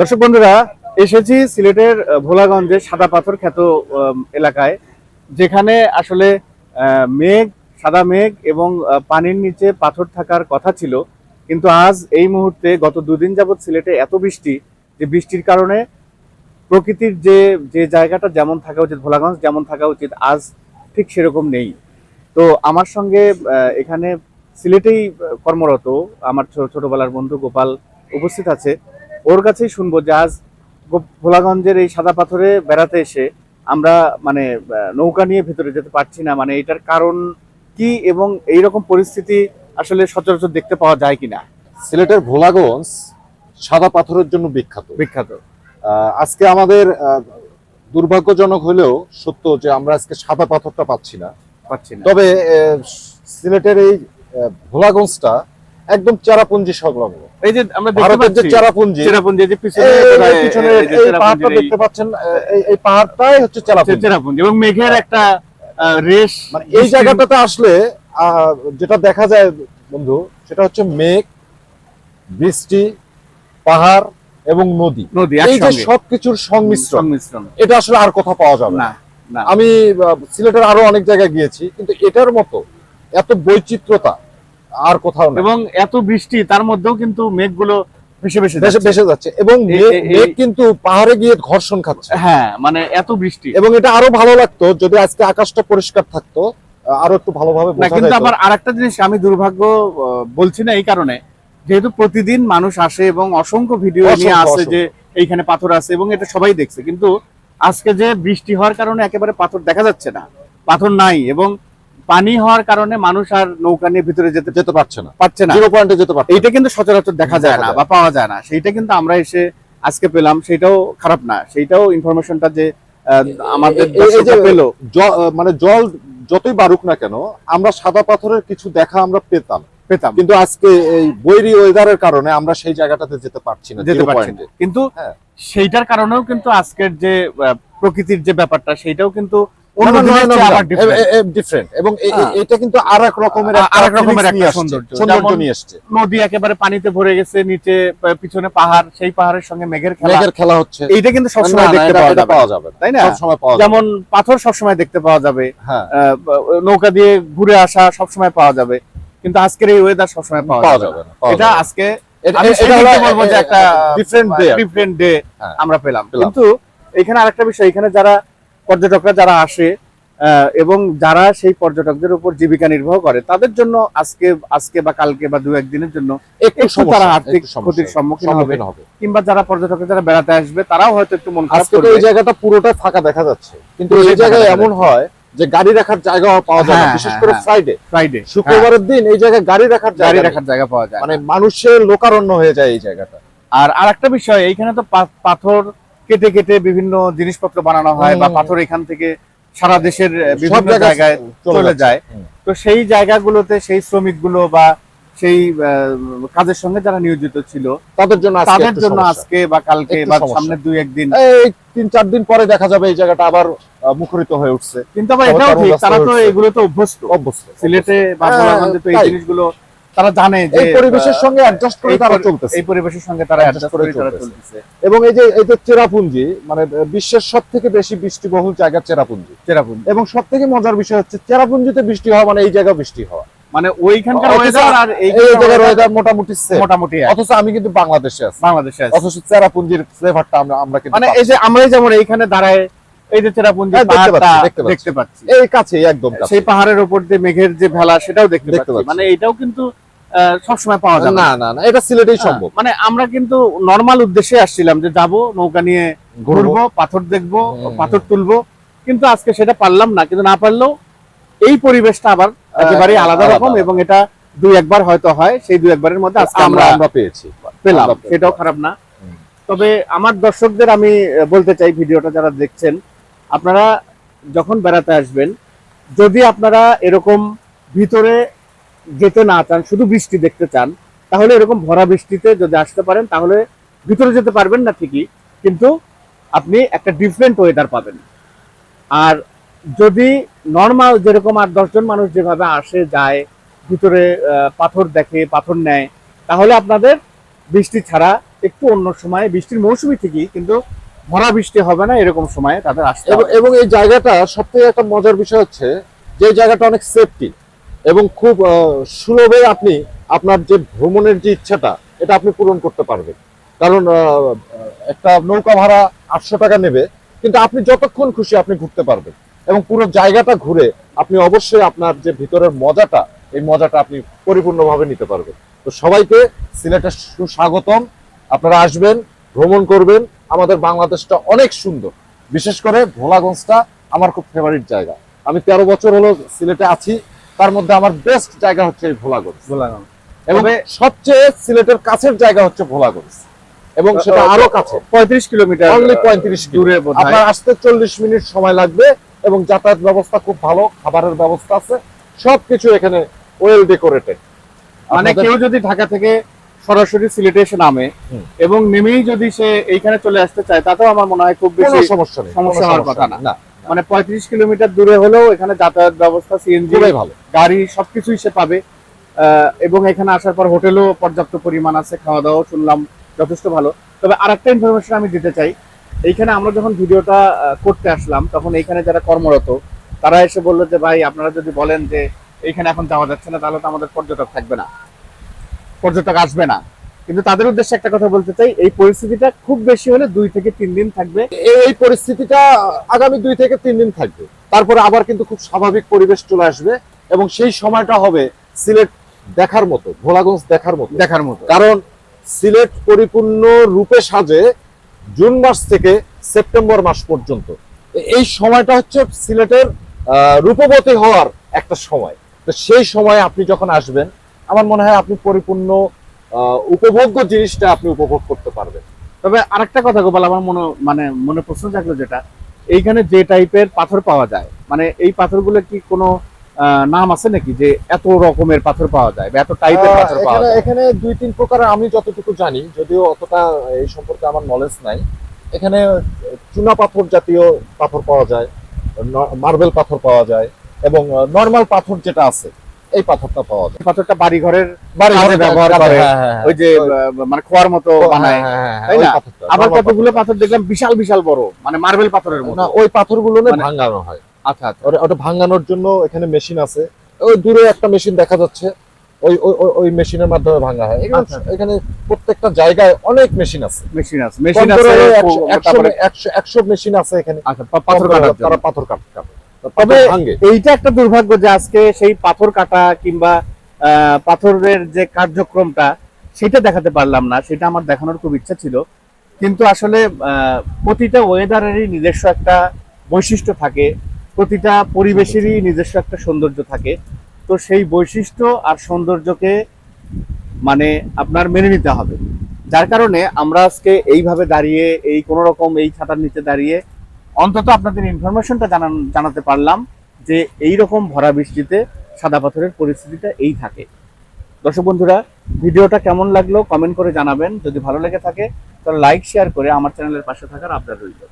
দর্শক বন্ধুরা এসেছি সিলেটের আহ, ভোলাগঞ্জের সাদা পাথর খ্যাত এলাকায় যেখানে আসলে মেঘ সাদা মেঘ এবং পানির নিচে পাথর থাকার কথা ছিল। কিন্তু আজ এই মুহূর্তে গত দুদিন যাবৎ সিলেটে এত বৃষ্টি যে বৃষ্টির কারণে প্রকৃতির যে যে জায়গাটা যেমন থাকা উচিত ভোলাগঞ্জ যেমন থাকা উচিত আজ ঠিক সেরকম নেই। তো আমার সঙ্গে এখানে সিলেটেই কর্মরত আমার ছোটবেলার বন্ধু গোপাল উপস্থিত আছে। ওর কাছেই শুনব যে আজ ভোলাগঞ্জের এই সাদা পাথরে বেড়াতে এসে আমরা মানে নৌকা নিয়ে ভেতরে যেতে পারছি না। মানে এটার কারণ কি এবং এই রকম পরিস্থিতি আসলে সচরাচর দেখতে পাওয়া যায় কিনা? সিলেটের ভোলাগঞ্জ সাদা পাথরের জন্য বিখ্যাত। বিখ্যাত। আজকে আমাদের দুর্ভাগ্যজনক হলেও সত্য যে আমরা আজকে সাদা পাথরটা পাচ্ছি না। পাচ্ছি না। তবে সিলেটের এই ভোলাগঞ্জটা একদম চেরাপুঞ্জি সংলগ্ন। এই যে আমরা দেখতে পাচ্ছি চেরাপুঞ্জি চেরাপুঞ্জি যে পিছনে পিছনে এই পাহাড়টা দেখতে পাচ্ছেন এই পাহাড়টাই হচ্ছে চেরাপুঞ্জি। চেরাপুঞ্জি এবং মেঘের একটা রেশ মানে এই জায়গাটাতে আসলে যেটা দেখা যায় বন্ধু সেটা হচ্ছে মেঘ বৃষ্টি পাহাড় এবং নদী। নদী এই যে সবকিছুর সংমিশ্রণ এটা আসলে আর কোথাও পাওয়া যাবে না। আমি সিলেটের আরও অনেক জায়গায় গিয়েছি কিন্তু এটার মতো এত বৈচিত্র্যতা আর কোথাও নেই এবং এত বৃষ্টি তার মধ্যেও কিন্তু মেঘগুলো ভেসে ভেসে ভেসে ভেসে যাচ্ছে। এবং মেঘ- কিন্তু পাহাড়ে গিয়ে ঘর্ষণ খাচ্ছে। হ্যাঁ মানে এত বৃষ্টি। এবং এটা আরও ভালো লাগতো যদি আজকে আকাশটা পরিষ্কার থাকতো আরও একটু ভালোভাবে না কিন্তু আবার আরেকটা জিনিস আমি দুর্ভাগ্য বলছি না এই কারণে। যেহেতু প্রতিদিন মানুষ আসে এবং অসংখ্য ভিডিও নিয়ে আসে যে এইখানে পাথর আছে এবং এটা সবাই দেখছে। কিন্তু আজকে যে বৃষ্টি হওয়ার কারণে একেবারে পাথর দেখা যাচ্ছে না। পাথর নাই এবং পানি হওয়ার কারণে মানুষ আর নৌকা নিয়ে ভিতরে যেতে যেতে পারছে না। পারছে না। জিরো পয়েন্টে যেতে পারছে। এইটা কিন্তু সচরাচর দেখা যায় না বা পাওয়া যায় না। সেইটা কিন্তু আমরা এসে আজকে পেলাম সেটাও খারাপ না। সেইটাও ইনফরমেশনটা যে আমাদের পেল। মানে জল যতই বাড়ুক না কেন আমরা সাদা পাথরের কিছু দেখা আমরা পেতাম। পেতাম। কিন্তু আজকে এই বৈরী ওয়েদারের কারণে আমরা সেই জায়গাটাতে যেতে পারছি না যেতে পারছি না। কিন্তু হ্যাঁ। সেইটার কারণেও কিন্তু আজকের যে প্রকৃতির যে ব্যাপারটা সেইটাও কিন্তু এবং হ্যাঁ। এটা কিন্তু রকমের আরেক রকমের একটা সৌন্দর্য। সৌন্দর্য যেমন- নিয়ে এসছে নদী একেবারে পানিতে ভরে গেছে নিচে পিছনে পাহাড় সেই পাহাড়ের সঙ্গে মেঘের খেলা। মেঘের খেলা হচ্ছে। এইটা কিন্তু সবসময় দেখতে পাওয়া যাবে পাওয়া যাবে না। তাই না? সবসময় পাওয়া যেমন পাথর সবসময় দেখতে পাওয়া যাবে। হ্যাঁ। নৌকা দিয়ে ঘুরে আসা সবসময় পাওয়া যাবে। কিন্তু আজকের এই ওয়েদার সবসময় পাওয়া যাবে এটা আজকে হ্যাঁ। আমরা পেলাম। পেলাম। কিন্তু এখানে আরেকটা বিষয় এখানে যারা পর্যটকরা যারা আসে এবং যারা সেই পর্যটকদের উপর জীবিকা নির্বাহ করে তাদের জন্য আজকে আজকে বা কালকে বা দু একদিনের জন্য একটু তারা আর্থিক ক্ষতির সম্মুখীন হবে। কিংবা যারা পর্যটকরা যারা বেড়াতে আসবে তারাও হয়তো একটু মন খারাপ করবে। এই জায়গাটা পুরোটা ফাঁকা দেখা যাচ্ছে। কিন্তু এই জায়গায় এমন হয় যে গাড়ি রাখার জায়গা পাওয়া যায় না হ্যাঁ, বিশেষ হ্যাঁ, করে হ্যাঁ। ফ্রাইডে ফ্রাইডে শুক্রবারের দিন এই জায়গায় গাড়ি রাখার গাড়ি রাখার জায়গা পাওয়া যায়। মানে মানুষের লোকারণ্য হয়ে যায় এই জায়গাটা। আর আরেকটা বিষয় এইখানে তো পাথর কেটে কেটে বিভিন্ন জিনিসপত্র বানানো হয় বা পাথর এখান থেকে সারা দেশের বিভিন্ন জায়গায় চলে যায়। তো সেই জায়গাগুলোতে সেই শ্রমিকগুলো বা সেই কাজের সঙ্গে যারা নিয়োজিত ছিল তাদের জন্য আজকে তাদের জন্য আজকে বা কালকে বা। সামনে দুই একদিন এই তিন চার দিন পরে দেখা যাবে এই জায়গাটা আবার মুখরিত হয়ে উঠছে। কিন্তু আবার এটাও ঠিক তারা তো এগুলো তো অভ্যস্ত। অভ্যস্ত সিলেটে বা হ্যাঁ, এই জিনিসগুলো তারা জানে যে এই পরিবেশের সঙ্গে অ্যাডজাস্ট করে তারা চলতেছে। এই পরিবেশের সঙ্গে তারা অ্যাডজাস্ট করে তারা চলতেছে। এবং এই যে এই যে চেরাপুঞ্জি মানে বিশ্বের সব থেকে বেশি বৃষ্টিবহুল জায়গা চেরাপুঞ্জি। চেরাপুঞ্জি। এবং সব থেকে মজার বিষয় হচ্ছে চেরাপুঞ্জিতে বৃষ্টি হওয়া মানে এই জায়গায় বৃষ্টি হওয়া। মানে ওইখানকার ওয়েদার আর এই জায়গার ওয়েদার মোটামুটি। মোটামুটি অথচ আমি কিন্তু বাংলাদেশে আছি। বাংলাদেশে আছে। অথচ চেরাপুঞ্জির ফ্লেভারটা আমরা আমরা কিন্তু মানে এই যে আমরাই যেমন এইখানে দাঁড়ায় এই যে চেরাপুঞ্জি হ্যাঁ, দেখতে পাহাড়টা পাচ্ছি, দেখতে পাচ্ছি। এই কাছে একদম সেই পাহাড়ের উপর দিয়ে মেঘের যে ভেলা সেটাও দেখতে পাচ্ছি। মানে এটাও কিন্তু সবসময় পাওয়া যাবে না না। না এটা সিলেটেই সম্ভব। মানে আমরা কিন্তু নর্মাল উদ্দেশ্যে আসছিলাম যে যাব নৌকা নিয়ে ঘুরবো। পাথর দেখব পাথর তুলবো। কিন্তু আজকে সেটা পারলাম না কিন্তু না পারলেও এই পরিবেশটা আবার একেবারেই আলাদা রকম এবং এটা দুই একবার হয়তো হয় সেই দুই একবারের মধ্যে আজকে আমরা আমরা আমরা পেয়েছি। পেলাম সেটাও খারাপ না। তবে আমার দর্শকদের আমি বলতে চাই ভিডিওটা যারা দেখছেন আপনারা যখন বেড়াতে আসবেন যদি আপনারা এরকম ভিতরে যেতে না চান শুধু বৃষ্টি দেখতে চান তাহলে এরকম ভরা বৃষ্টিতে যদি আসতে পারেন তাহলে ভিতরে যেতে পারবেন না ঠিকই কিন্তু আপনি একটা ডিফারেন্ট ওয়েদার পাবেন। আর যদি নর্মাল যেরকম আট দশজন মানুষ যেভাবে আসে যায় ভিতরে পাথর দেখে পাথর নেয় তাহলে আপনাদের বৃষ্টি ছাড়া একটু অন্য সময়ে বৃষ্টির মৌসুমি ঠিকই কিন্তু ভরা বৃষ্টি হবে না এরকম সময়ে তাদের আসতে এবং এই জায়গাটা সব থেকে একটা মজার বিষয় হচ্ছে যে জায়গাটা অনেক সেফটি এবং খুব সুলভে আপনি আপনার যে ভ্রমণের যে ইচ্ছাটা, এটা আপনি পূরণ করতে পারবেন। কারণ একটা নৌকা ভাড়া আটশো টাকা নেবে, কিন্তু আপনি যতক্ষণ খুশি আপনি ঘুরতে পারবেন এবং পুরো জায়গাটা ঘুরে আপনি অবশ্যই আপনার যে ভিতরের মজাটা, এই মজাটা আপনি পরিপূর্ণভাবে নিতে পারবেন। তো সবাইকে সিলেটের সুস্বাগতম। আপনারা আসবেন, ভ্রমণ করবেন। আমাদের বাংলাদেশটা অনেক সুন্দর। বিশেষ করে ভোলাগঞ্জটা আমার খুব ফেভারিট জায়গা। আমি তেরো বছর হলো সিলেটে আছি। তার মধ্যে আমার বেস্ট জায়গা হচ্ছে এই ভোলাগঞ্জ। ভোলাগঞ্জ। এবং সবচেয়ে সিলেটের কাছের জায়গা হচ্ছে ভোলাগঞ্জ। এবং সেটা আরও কাছে। পঁয়ত্রিশ কিলোমিটার অনলি পঁয়ত্রিশ দূরে আপনার আসতে চল্লিশ মিনিট সময় লাগবে এবং যাতায়াত ব্যবস্থা খুব ভালো খাবারের ব্যবস্থা আছে। সবকিছু এখানে ওয়েল ডেকোরেটেড মানে কেউ যদি ঢাকা থেকে সরাসরি সিলেটে এসে নামে এবং নেমেই যদি সে এইখানে চলে আসতে চায় তাতেও আমার মনে হয় খুব বেশি সমস্যা নেই সমস্যা হওয়ার কথা না। মানে পঁয়ত্রিশ কিলোমিটার দূরে হলেও এখানে যাতায়াত ব্যবস্থা সিএনজি ভালো। গাড়ি সবকিছুই সে পাবে। এবং এখানে আসার পর হোটেলও পর্যাপ্ত পরিমাণ আছে খাওয়া দাওয়া শুনলাম যথেষ্ট ভালো। তবে আরেকটা ইনফরমেশন আমি দিতে চাই। এইখানে আমরা যখন ভিডিওটা করতে আসলাম তখন এইখানে যারা কর্মরত তারা এসে বলল যে ভাই আপনারা যদি বলেন যে এইখানে এখন যাওয়া যাচ্ছে না তাহলে তো আমাদের পর্যটক থাকবে না। পর্যটক আসবে না। কিন্তু তাদের উদ্দেশ্যে একটা কথা বলতে চাই এই পরিস্থিতিটা খুব বেশি হলে দুই থেকে তিন দিন থাকবে। এই পরিস্থিতিটা আগামী দুই থেকে তিন দিন থাকবে। তারপরে আবার কিন্তু খুব স্বাভাবিক পরিবেশ চলে আসবে এবং সেই সময়টা হবে সিলেট দেখার মতো ভোলাগঞ্জ দেখার মতো। দেখার মতো। কারণ সিলেট পরিপূর্ণ রূপে সাজে জুন মাস থেকে সেপ্টেম্বর মাস পর্যন্ত। এই সময়টা হচ্ছে সিলেটের আহ, রূপবতী হওয়ার একটা সময়। তো সেই সময় আপনি যখন আসবেন আমার মনে হয় আপনি পরিপূর্ণ উপভোগ্য জিনিসটা আপনি উপভোগ করতে পারবেন। তবে আরেকটা কথা গোপাল আমার মনে মানে মনে প্রশ্ন থাকল যেটা এইখানে যে টাইপের পাথর পাওয়া যায় মানে এই পাথরগুলো কি কোনো নাম আছে নাকি যে এত রকমের পাথর পাওয়া যায় বা এত টাইপের পাথর পাওয়া যায়? এখানে দুই তিন প্রকার আমি যতটুকু জানি যদিও অতটা এই সম্পর্কে আমার নলেজ নাই এখানে চুনা পাথর জাতীয় পাথর পাওয়া যায় মার্বেল পাথর পাওয়া যায় এবং নর্মাল পাথর যেটা আছে এই পাথরটা পাওয়া যায়। পাথরটা বাড়ি ঘরের বাড়ি ঘরে ব্যবহার করে। হ্যাঁ, হ্যাঁ, হ্যাঁ। ওই যে মানে খোয়ার মতো বানায়। তাই না? আবার কতগুলো পাথর দেখলাম? বিশাল বিশাল বড় মানে মার্বেল পাথরের মতো। না ওই পাথরগুলো না মানে- ভাঙানো হয়। আচ্ছা আচ্ছা। ওটা ভাঙানোর জন্য এখানে মেশিন আছে। ওই দূরে একটা মেশিন দেখা যাচ্ছে। ওই ওই- মেশিনের মাধ্যমে ভাঙা হয়। এখানে- আচ্ছা। প্রত্যেকটা জায়গায় অনেক মেশিন আছে। মেশিন আছে। মেশিন আছে একশো- মেশিন আছে এখানে। আচ্ছা পাথর তারা পাথর কাটতে কাটে তবে এইটা একটা দুর্ভাগ্য যে আজকে সেই পাথর কাটা কিংবা পাথরের যে কার্যক্রমটা সেটা দেখাতে পারলাম না। সেটা আমার দেখানোর খুব ইচ্ছা ছিল। কিন্তু আসলে প্রতিটা ওয়েদারেরই নিজস্ব একটা বৈশিষ্ট্য থাকে। প্রতিটা পরিবেশেরই নিজস্ব একটা সৌন্দর্য থাকে। তো সেই বৈশিষ্ট্য আর সৌন্দর্যকে মানে আপনার মেনে নিতে হবে। যার কারণে আমরা আজকে এইভাবে দাঁড়িয়ে এই কোনো রকম এই ছাতার নিচে দাঁড়িয়ে অন্তত আপনাদের ইনফরমেশনটা জানান জানাতে পারলাম যে এই রকম ভরা বৃষ্টিতে সাদা পাথরের পরিস্থিতিটা এই থাকে। দর্শক বন্ধুরা, ভিডিওটা কেমন লাগল কমেন্ট করে জানাবেন। যদি ভালো লেগে থাকে, তাহলে লাইক শেয়ার করে আমার চ্যানেলের পাশে থাকার আপনার রইল।